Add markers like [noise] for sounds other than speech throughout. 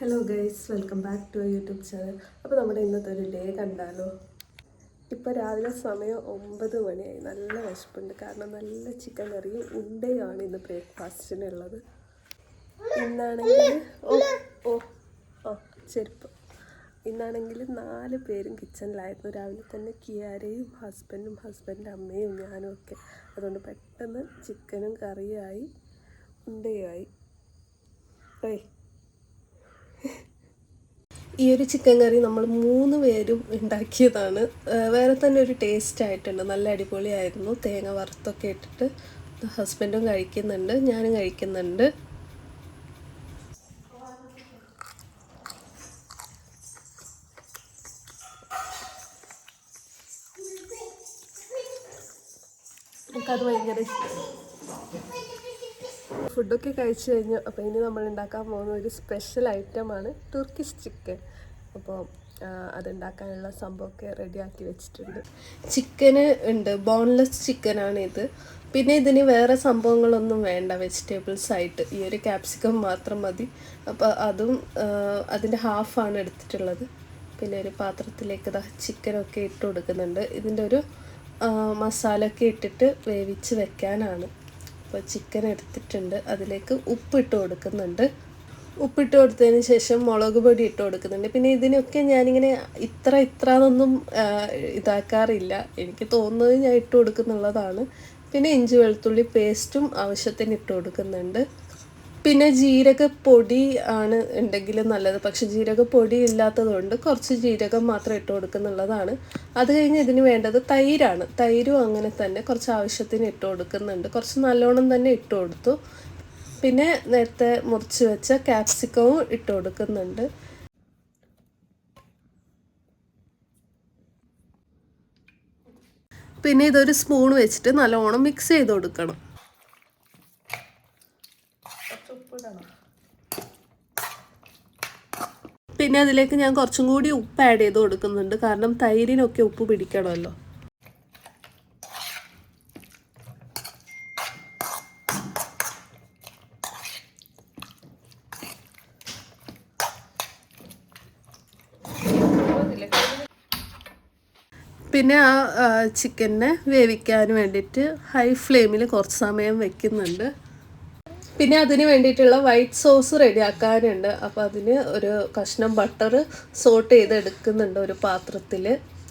Hello guys welcome back to YouTube channel അപ്പോൾ നമ്മുടെ ഇന്നത്തെ ഒരു ഡേ കണ്ടാലോ? ഇപ്പോൾ രാവിലെ സമയം ഒമ്പത് മണിയായി. നല്ല വിശപ്പുണ്ട്. കാരണം നല്ല ചിക്കൻ കറിയും ഉണ്ടയുമാണ് ഇന്ന് ബ്രേക്ക്ഫാസ്റ്റിനുള്ളത് ഇന്നാണെങ്കിൽ ഓ ഓ ഓ ചെരുപ്പ്. ഇന്നാണെങ്കിൽ നാല് പേരും കിച്ചണിലായിരുന്നു രാവിലെ തന്നെ കിയാരയും ഹസ്ബൻഡും ഹസ്ബൻഡിന്റെ അമ്മയും ഞാനും ഒക്കെ. അതുകൊണ്ട് പെട്ടെന്ന് ചിക്കനും കറിയായി ഉണ്ടയുമായി ഏയ് ഈ ഒരു ചിക്കൻ കറി നമ്മൾ മൂന്ന് പേരും ഉണ്ടാക്കിയതാണ്. വേറെ തന്നെ ഒരു ടേസ്റ്റ് ആയിട്ടുണ്ട്. നല്ല അടിപൊളിയായിരുന്നു. തേങ്ങ വറുത്തൊക്കെ ഇട്ടിട്ട് ഹസ്ബൻഡും കഴിക്കുന്നുണ്ട്. ഞാനും കഴിക്കുന്നുണ്ട്. എനിക്കത് ഭയങ്കര ഇഷ്ടമാണ് ഫുഡൊക്കെ കഴിച്ചു കഴിഞ്ഞു അപ്പോൾ ഇനി നമ്മൾ ഉണ്ടാക്കാൻ പോകുന്ന ഒരു സ്പെഷ്യൽ ഐറ്റമാണ് തുർക്കിഷ് ചിക്കൻ അപ്പോൾ അതുണ്ടാക്കാനുള്ള സംഭവമൊക്കെ റെഡിയാക്കി വെച്ചിട്ടുണ്ട്. ചിക്കന് ഉണ്ട് ബോൺലെസ് ചിക്കനാണ് ഇത്. പിന്നെ ഇതിന് വേറെ സംഭവങ്ങളൊന്നും വേണ്ട വെജിറ്റബിൾസ് ആയിട്ട്. ഈ ഒരു ക്യാപ്സിക്കം മാത്രം മതി. അപ്പോൾ അതും അതിന്റെ ഹാഫാണ് എടുത്തിട്ടുള്ളത്. പിന്നെ ഒരു പാത്രത്തിലേക്ക് ചിക്കനൊക്കെ ഇട്ട് കൊടുക്കുന്നുണ്ട്. ഇതിന്റെ ഒരു മസാലയൊക്കെ ഇട്ടിട്ട് വേവിച്ച് വെക്കാനാണ്. അപ്പോൾ ചിക്കൻ എടുത്തിട്ടുണ്ട്. അതിലേക്ക് ഉപ്പിട്ട് കൊടുക്കുന്നുണ്ട്. ഉപ്പിട്ട് കൊടുത്തതിന് ശേഷം മുളക് പൊടി ഇട്ട് കൊടുക്കുന്നുണ്ട്. പിന്നെ ഇതിനൊക്കെ ഞാനിങ്ങനെ ഇത്ര ഇത്ര എന്നൊന്നും ഇതാക്കാറില്ല. എനിക്ക് തോന്നുന്നത് ഞാൻ ഇട്ട് കൊടുക്കുന്നുള്ളതാണ്. പിന്നെ ഇഞ്ചി വെളുത്തുള്ളി പേസ്റ്റും ആവശ്യത്തിന് ഇട്ട് കൊടുക്കുന്നുണ്ട്. പിന്നെ ജീരകപ്പൊടി ആണ് ഉണ്ടെങ്കിൽ നല്ലത്. പക്ഷെ ജീരകപ്പൊടി ഇല്ലാത്തതുകൊണ്ട് കുറച്ച് ജീരകം മാത്രം ഇട്ട് കൊടുക്കുന്നുള്ളതാണ്. അത് കഴിഞ്ഞ് ഇതിന് വേണ്ടത് തൈരാണ്. തൈരും അങ്ങനെ തന്നെ കുറച്ച് ആവശ്യത്തിന് ഇട്ട് കൊടുക്കുന്നുണ്ട്. കുറച്ച് നല്ലോണം തന്നെ ഇട്ട് കൊടുത്തു. പിന്നെ നേരത്തെ മുറിച്ച് വെച്ച ക്യാപ്സിക്കവും ഇട്ട് കൊടുക്കുന്നുണ്ട്. പിന്നെ ഇതൊരു സ്പൂൺ വെച്ചിട്ട് നല്ലോണം മിക്സ് ചെയ്ത് കൊടുക്കണം. പിന്നെ അതിലേക്ക് ഞാൻ കുറച്ചും കൂടി ഉപ്പ് ആഡ് ചെയ്ത് കൊടുക്കുന്നുണ്ട്. കാരണം തൈരിനൊക്കെ ഉപ്പ് പിടിക്കണമല്ലോ. പിന്നെ ആ ചിക്കനെ വേവിക്കാൻ വേണ്ടിയിട്ട് ഹൈ ഫ്ലെയിമിൽ കുറച്ച് സമയം വെക്കുന്നുണ്ട്. പിന്നെ അതിന് വേണ്ടിയിട്ടുള്ള വൈറ്റ് സോസ് റെഡിയാക്കാനുണ്ട്. അപ്പോൾ അതിന് ഒരു കഷ്ണം ബട്ടർ സോട്ട് ചെയ്ത് എടുക്കുന്നുണ്ട് ഒരു പാത്രത്തിൽ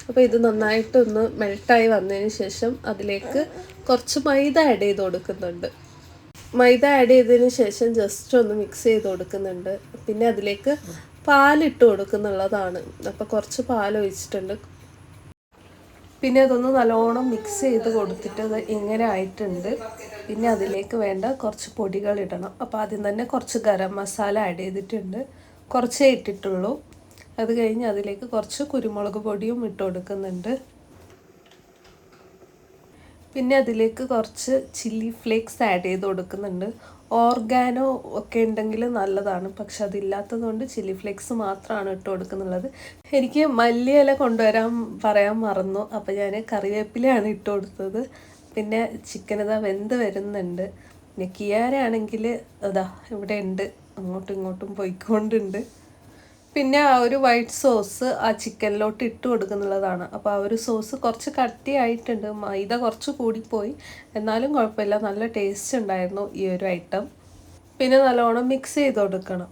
അപ്പോൾ ഇത് നന്നായിട്ടൊന്ന് മെൽട്ടായി വന്നതിന് ശേഷം അതിലേക്ക് കുറച്ച് മൈദ ആഡ് ചെയ്ത് കൊടുക്കുന്നുണ്ട്. മൈദ ആഡ് ചെയ്തതിന് ശേഷം ജസ്റ്റ് ഒന്ന് മിക്സ് ചെയ്ത് കൊടുക്കുന്നുണ്ട്. പിന്നെ അതിലേക്ക് പാലിട്ട് കൊടുക്കുന്നുള്ളതാണ്. അപ്പോൾ കുറച്ച് പാൽ ഒഴിച്ചിട്ടുണ്ട് പിന്നെ അതൊന്ന് നല്ലോണം മിക്സ് ചെയ്ത് കൊടുത്തിട്ട് അത് ഇങ്ങനെ ആയിട്ടുണ്ട്. പിന്നെ അതിലേക്ക് വേണ്ട കുറച്ച് പൊടികൾ ഇടണം. അപ്പോൾ ആദ്യം തന്നെ കുറച്ച് ഗരം മസാല ആഡ് ചെയ്തിട്ടുണ്ട്. കുറച്ചേ ഇട്ടിട്ടുള്ളൂ. അത് കഴിഞ്ഞ് അതിലേക്ക് കുറച്ച് കുരുമുളക് പൊടിയും ഇട്ട് കൊടുക്കുന്നുണ്ട്. പിന്നെ അതിലേക്ക് കുറച്ച് ചില്ലി ഫ്ലേക്സ് ആഡ് ചെയ്ത് കൊടുക്കുന്നുണ്ട്. ഓർഗാനോ ഒക്കെ ഉണ്ടെങ്കിൽ നല്ലതാണ്. പക്ഷെ അതില്ലാത്തത് കൊണ്ട് ചില്ലി ഫ്ലേക്സ് മാത്രമാണ് ഇട്ട് കൊടുക്കുന്നുള്ളത്. എനിക്ക് മല്ലിയില കൊണ്ടുവരാൻ പറയാൻ മറന്നു. അപ്പോൾ ഞാൻ കറിവേപ്പിലയാണ് ഇട്ട് കൊടുത്തത്. പിന്നെ ചിക്കൻ ഇതാ വെന്ത് വരുന്നുണ്ട്. പിന്നെ കിയാരാണെങ്കിൽ അതാ ഇവിടെ ഉണ്ട്. അങ്ങോട്ടും ഇങ്ങോട്ടും പോയിക്കൊണ്ടുണ്ട്. പിന്നെ ആ ഒരു വൈറ്റ് സോസ് ആ ചിക്കനിലോട്ട് ഇട്ട് കൊടുക്കുന്നുള്ളതാണ് അപ്പോൾ ആ ഒരു സോസ് കുറച്ച് കട്ടിയായിട്ടുണ്ട്. മൈദ കുറച്ച് കൂടിപ്പോയി. എന്നാലും കുഴപ്പമില്ല. നല്ല ടേസ്റ്റ് ഉണ്ടായിരുന്നു ഈ ഒരു ഐറ്റം പിന്നെ നല്ലോണം മിക്സ് ചെയ്ത് കൊടുക്കണം.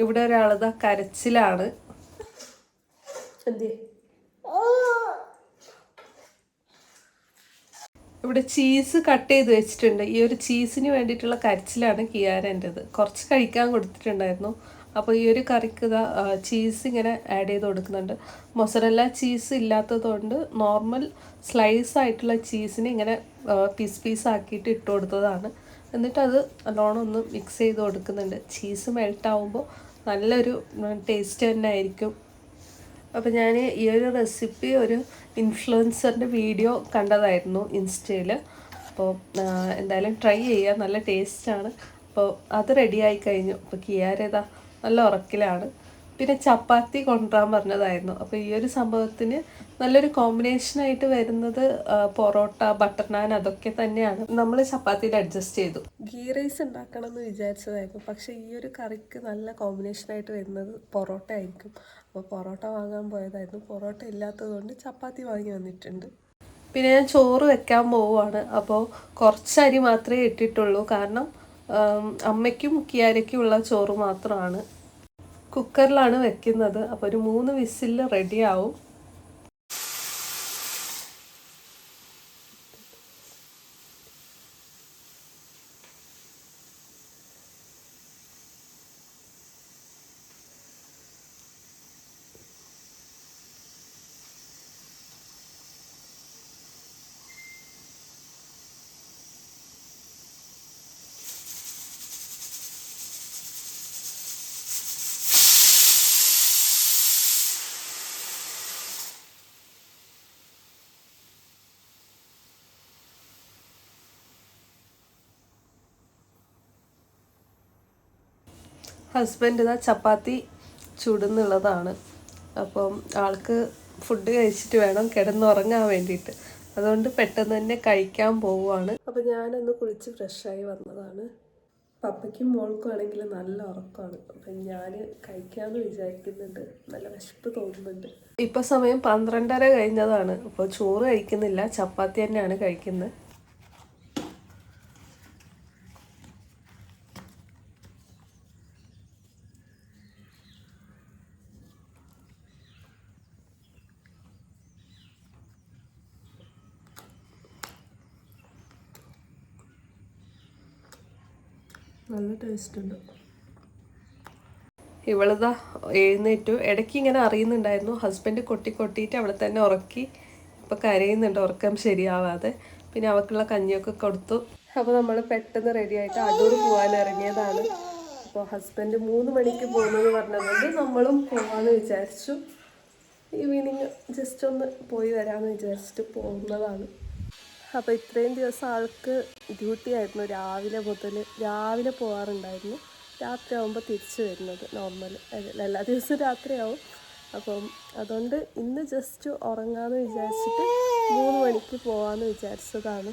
ഇവിടെ ഒരാളത് കരച്ചിലാണ്. ഇവിടെ ചീസ് കട്ട് ചെയ്ത് വെച്ചിട്ടുണ്ട്. ഈ ഒരു ചീസിന് വേണ്ടിയിട്ടുള്ള കരച്ചിലാണ് കിയാരന്റെത് കുറച്ച് കഴിക്കാൻ കൊടുത്തിട്ടുണ്ടായിരുന്നു. അപ്പോൾ ഈ ഒരു കറിക്ക് ഇതാ ചീസ് ഇങ്ങനെ ആഡ് ചെയ്ത് കൊടുക്കുന്നുണ്ട്. മൊസറല്ല ചീസ് ഇല്ലാത്തതുകൊണ്ട് നോർമൽ സ്ലൈസ് ആയിട്ടുള്ള ചീസിനെ ഇങ്ങനെ പീസ് പീസ് ആക്കിയിട്ട് ഇട്ട് കൊടുത്തതാണ്. എന്നിട്ട് അത് നല്ലോണം ഒന്ന് മിക്സ് ചെയ്ത് കൊടുക്കുന്നുണ്ട്. ചീസ് മെൽട്ടാവുമ്പോൾ നല്ലൊരു ടേസ്റ്റ് തന്നെ ആയിരിക്കും. അപ്പോൾ ഞാൻ ഈ ഒരു റെസിപ്പി ഒരു ഇൻഫ്ലുവൻസറിന്റെ വീഡിയോ കണ്ടതായിരുന്നു ഇൻസ്റ്റയിൽ അപ്പോൾ എന്തായാലും ട്രൈ ചെയ്യുക നല്ല ടേസ്റ്റാണ് അപ്പോൾ അത് റെഡിയായി കഴിഞ്ഞു. അപ്പോൾ കിയാരേതാ? നല്ല ഉറക്കിലാണ്. പിന്നെ ചപ്പാത്തി കൊണ്ടുവരാൻ പറഞ്ഞതായിരുന്നു. അപ്പോൾ ഈ ഒരു സംഭവത്തിന് നല്ലൊരു കോമ്പിനേഷനായിട്ട് വരുന്നത് പൊറോട്ട ബട്ടർ നാൻ അതൊക്കെ തന്നെയാണ്. നമ്മൾ ചപ്പാത്തിയിൽ അഡ്ജസ്റ്റ് ചെയ്തു. ഗീ റൈസ് ഉണ്ടാക്കണം എന്ന് വിചാരിച്ചതായിരുന്നു. പക്ഷേ ഈ ഒരു കറിക്ക് നല്ല കോമ്പിനേഷനായിട്ട് വരുന്നത് പൊറോട്ട ആയിരിക്കും. അപ്പോൾ പൊറോട്ട വാങ്ങാൻ പോയതായിരുന്നു. പൊറോട്ട ഇല്ലാത്തതുകൊണ്ട് ചപ്പാത്തി വാങ്ങി വന്നിട്ടുണ്ട്. പിന്നെ ഞാൻ ചോറ് വെക്കാൻ പോവുകയാണ്. അപ്പോൾ കുറച്ച് അരി മാത്രമേ ഇട്ടിട്ടുള്ളൂ. കാരണം അമ്മയ്ക്കും കിയാരയ്ക്കും ഉള്ള ചോറ് മാത്രമാണ്. കുക്കറിലാണ് വെക്കുന്നത്. അപ്പോൾ ഒരു മൂന്ന് വിസിൽ റെഡിയാവും ഹസ്ബൻഡ് ഇതാ ചപ്പാത്തി ചുടുന്നുള്ളതാണ്. അപ്പം ആൾക്ക് ഫുഡ് കഴിച്ചിട്ട് വേണം കിടന്നുറങ്ങാൻ വേണ്ടിയിട്ട്. അതുകൊണ്ട് പെട്ടെന്ന് തന്നെ കഴിക്കാൻ പോവുകയാണ് അപ്പോൾ ഞാനൊന്ന് കുളിച്ച് ഫ്രഷായി വന്നതാണ്. പപ്പയ്ക്കും മോൾക്കും ആണെങ്കിൽ നല്ല ഉറക്കമാണ്. അപ്പം ഞാൻ കഴിക്കാമെന്ന് വിചാരിക്കുന്നുണ്ട്. നല്ല വിശപ്പ് തോന്നുന്നുണ്ട്. ഇപ്പോൾ സമയം പന്ത്രണ്ടര കഴിഞ്ഞതാണ്. അപ്പോൾ ചോറ് കഴിക്കുന്നില്ല. ചപ്പാത്തി തന്നെയാണ് കഴിക്കുന്നത്. നല്ല ടേസ്റ്റ് ഉണ്ട്. ഇവളിതാ എഴുന്നേറ്റു. ഇടയ്ക്ക് ഇങ്ങനെ അറിയുന്നുണ്ടായിരുന്നു. ഹസ്ബൻഡ് കൊട്ടി കൊട്ടിയിട്ട് അവളെ തന്നെ ഉറക്കി. ഇപ്പം കരയുന്നുണ്ട്. ഉറക്കം ശരിയാവാതെ. പിന്നെ അവൾക്കുള്ള കഞ്ഞിയൊക്കെ കൊടുത്തു. അപ്പോൾ നമ്മൾ പെട്ടെന്ന് റെഡി ആയിട്ട് അടൂർ പോകാൻ ഇറങ്ങിയതാണ്. അപ്പോൾ ഹസ്ബൻഡ് മൂന്ന് മണിക്ക് പോകുന്നത് പറഞ്ഞതുകൊണ്ട് നമ്മളും പോകാമെന്ന് വിചാരിച്ചു. ഈവനിങ് ജസ്റ്റ് ഒന്ന് പോയി വരാമെന്ന് വിചാരിച്ചിട്ട് പോകുന്നതാണ്. അപ്പോൾ ഇത്രയും ദിവസം ആൾക്ക് ഡ്യൂട്ടി ആയിരുന്നു രാവിലെ മുതൽ രാവിലെ പോകാറുണ്ടായിരുന്നു രാത്രി ആകുമ്പോൾ തിരിച്ചു വരുന്നത് നോർമൽ എല്ലാ ദിവസവും രാത്രിയാവും അപ്പം അതുകൊണ്ട് ഇന്ന് ജസ്റ്റ് ഉറങ്ങാമെന്ന് വിചാരിച്ചിട്ട് മൂന്ന് മണിക്ക് പോകാമെന്ന് വിചാരിച്ചതാണ്.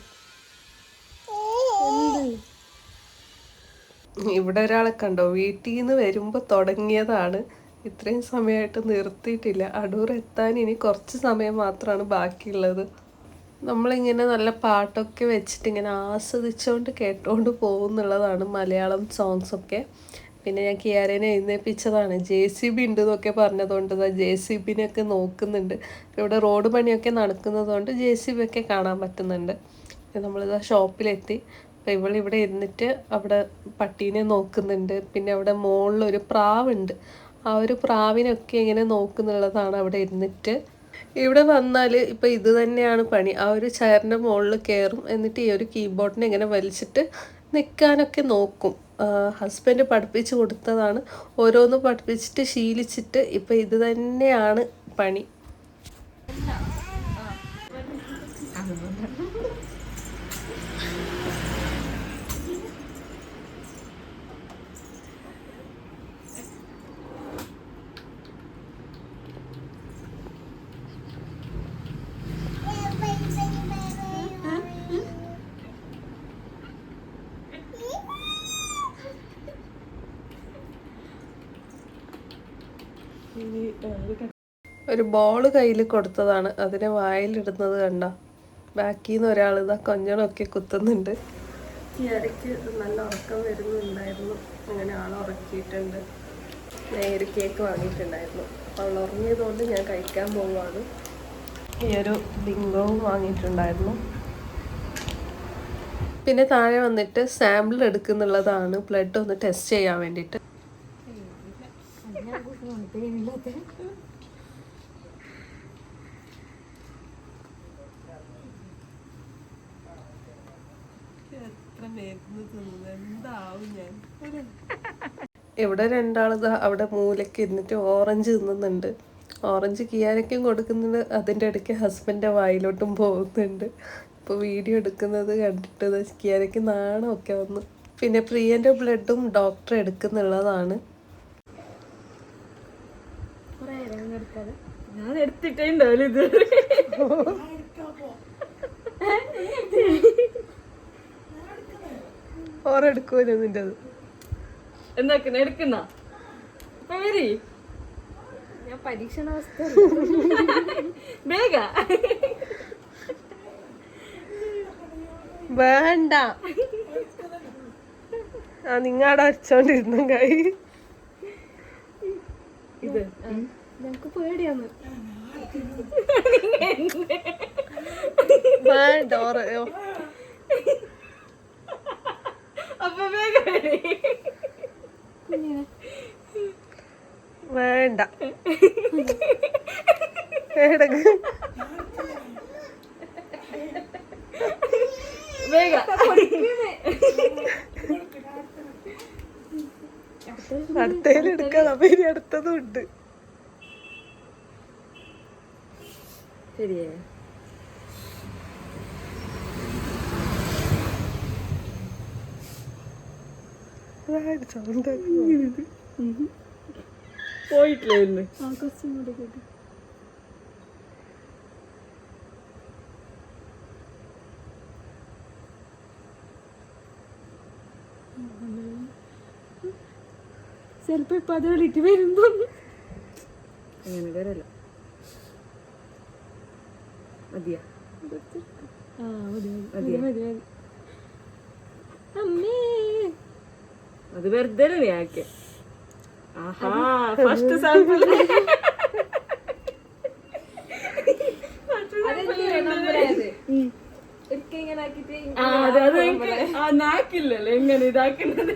ഇവിടെ ഒരാളെ കണ്ടോ? വീട്ടിൽ നിന്ന് വരുമ്പോൾ തുടങ്ങിയതാണ്. ഇത്രയും സമയമായിട്ട് നിർത്തിയിട്ടില്ല. അടൂർ എത്താൻ ഇനി കുറച്ച് സമയം മാത്രമാണ് ബാക്കിയുള്ളത്. നമ്മളിങ്ങനെ നല്ല പാട്ടൊക്കെ വെച്ചിട്ട് ഇങ്ങനെ ആസ്വദിച്ചുകൊണ്ട് കേട്ടുകൊണ്ട് പോകുന്നുള്ളതാണ് മലയാളം സോങ്സ് ഒക്കെ. പിന്നെ ഞാൻ കിയാരനെ എഴുന്നേൽപ്പിച്ചതാണ് ജെ സി ബി ഉണ്ട് എന്നൊക്കെ പറഞ്ഞതുകൊണ്ട് ജെ സി ബിനെയൊക്കെ നോക്കുന്നുണ്ട്. ഇവിടെ റോഡ് പണിയൊക്കെ നടക്കുന്നതുകൊണ്ട് ജെ സി ബി ഒക്കെ കാണാൻ പറ്റുന്നുണ്ട്. നമ്മളിതാ ഷോപ്പിലെത്തി അപ്പോൾ ഇവളിവിടെ ഇരുന്നിട്ട് അവിടെ പട്ടീനെ നോക്കുന്നുണ്ട്. പിന്നെ അവിടെ മുകളിലൊരു പ്രാവുണ്ട്. ആ ഒരു പ്രാവിനൊക്കെ ഇങ്ങനെ നോക്കുന്നുള്ളതാണ് അവിടെ ഇരുന്നിട്ട്. ഇവിടെ വന്നാൽ ഇപ്പോൾ ഇത് തന്നെയാണ് പണി. ആ ഒരു ചെയറിന്റെ മുകളിൽ കയറും എന്നിട്ട് ഈ ഒരു കീബോർഡിനെ ഇങ്ങനെ വലിച്ചിട്ട് നിൽക്കാനൊക്കെ നോക്കും. ഹസ്ബൻഡ് പഠിപ്പിച്ച് കൊടുത്തതാണ്. ഓരോന്ന് പഠിപ്പിച്ചിട്ട് ശീലിച്ചിട്ട് ഇപ്പോൾ ഇത് തന്നെയാണ് പണി. ഒരു ബോൾ കയ്യിൽ കൊടുത്തതാണ്. അതിനെ വായിലിടുന്നത് കണ്ട. ബാക്കിൽ നിന്ന് ഒരാൾ ഇതാ കൊഞ്ഞണൊക്കെ കുത്തുന്നുണ്ട്. ഈ ഇടയ്ക്ക് നല്ല ഉറക്കം വരുന്നുണ്ടായിരുന്നു. അങ്ങനെ ആൾ ഉറക്കിയിട്ടുണ്ട്. ഞാൻ ഒരു കേക്ക് വാങ്ങിയിട്ടുണ്ടായിരുന്നു. അപ്പോൾ അവൾ ഉറങ്ങിയതുകൊണ്ട് ഞാൻ കഴിക്കാൻ പോവുകയാണ്. ഈ ഒരു ബിങ്കോവും വാങ്ങിയിട്ടുണ്ടായിരുന്നു. പിന്നെ താഴെ വന്നിട്ട് സാമ്പിൾ എടുക്കുന്നുള്ളതാണ്. ബ്ലഡ് ഒന്ന് ടെസ്റ്റ് ചെയ്യാൻ വേണ്ടിയിട്ട്. ഇവിടെ രണ്ടാളിതാ അവിടെ മൂലയ്ക്ക് ഇരുന്നിട്ട് ഓറഞ്ച് തിന്നുന്നുണ്ട്. ഓറഞ്ച് കിയാരയ്ക്കും കൊടുക്കുന്നുണ്ട്. അതിന്റെ ഇടയ്ക്ക് ഹസ്ബൻഡിന്റെ വായിലോട്ടും പോകുന്നുണ്ട്. അപ്പോൾ വീഡിയോ എടുക്കുന്നത് കണ്ടിട്ട് കിയാനയ്ക്ക് നാണമൊക്കെ വന്നു. പിന്നെ പ്രിയന്റെ ബ്ലഡും ഡോക്ടർ എടുക്കുന്നുള്ളതാണ്. ഞാൻ എടുത്തിട്ടേ ഉണ്ടാവില്ല ഇത് ഓറെടുക്കുമല്ലോ നിന്റെ അത്. എന്താക്കുന്ന എടുക്കുന്ന? വരി. ഞാൻ പരീക്ഷണാവസ്ഥ വേഗ വേണ്ട. ആ നിങ്ങടെ അടിച്ചോണ്ടിരുന്നു കൈ. ഇത്. ഞങ്ങക്ക് പേടിയാന്ന് വേണ്ട [laughs] ഓറ ഓ, അപ്പൊ വേഗ വരി കുഞ്ഞിനെ വേണ്ട എടക്ക് വേഗ അടുത്തേലെടുക്കാം അപ്പൊ ഇനി അടുത്തതും ഉണ്ട്. ശരിയേ. സൗണ്ട് പോയിട്ടില്ല ഇന്ന് ആ കുറച്ചും കൂടി കേട്ടു ചിലപ്പോ ഇപ്പൊ അത് വിളിക്ക് വരുമ്പോ. അങ്ങനെ വരല്ല. മതിയാ. ആ മതി മതി. മതിയോ? മതി മതി അമ്മേ. അത് വെറുതെ സാമ്പിൾ ഒരിക്കൽ ഇങ്ങനെ ആക്കിട്ട് ആ അതെ അത് എനിക്ക് ആ നാക്കില്ലല്ലോ എങ്ങനെ ഇതാക്കുന്നത്?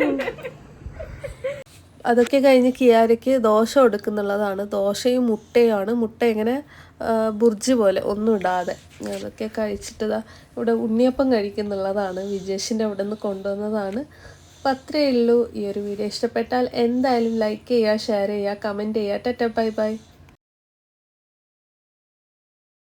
അതൊക്കെ കഴിഞ്ഞ് കിയാരയ്ക്ക് ദോശ കൊടുക്കുന്നുള്ളതാണ്. ദോശയും മുട്ടയുമാണ്. മുട്ട ഇങ്ങനെ ബുർജ് പോലെ ഒന്നും ഇടാതെ അതൊക്കെ കഴിച്ചിട്ടതാ ഇവിടെ ഉണ്ണിയപ്പം കഴിക്കുന്നുള്ളതാണ്. വിജേഷിന്റെ അവിടെ നിന്ന് കൊണ്ടുവന്നതാണ്. അപ്പം അത്രയേ ഉള്ളൂ ഈ ഒരു വീഡിയോ. ഇഷ്ടപ്പെട്ടാൽ എന്തായാലും ലൈക്ക് ചെയ്യുക ഷെയർ ചെയ്യുക കമന്റ് ചെയ്യുക. ടെറ്റ ബൈ ബൈ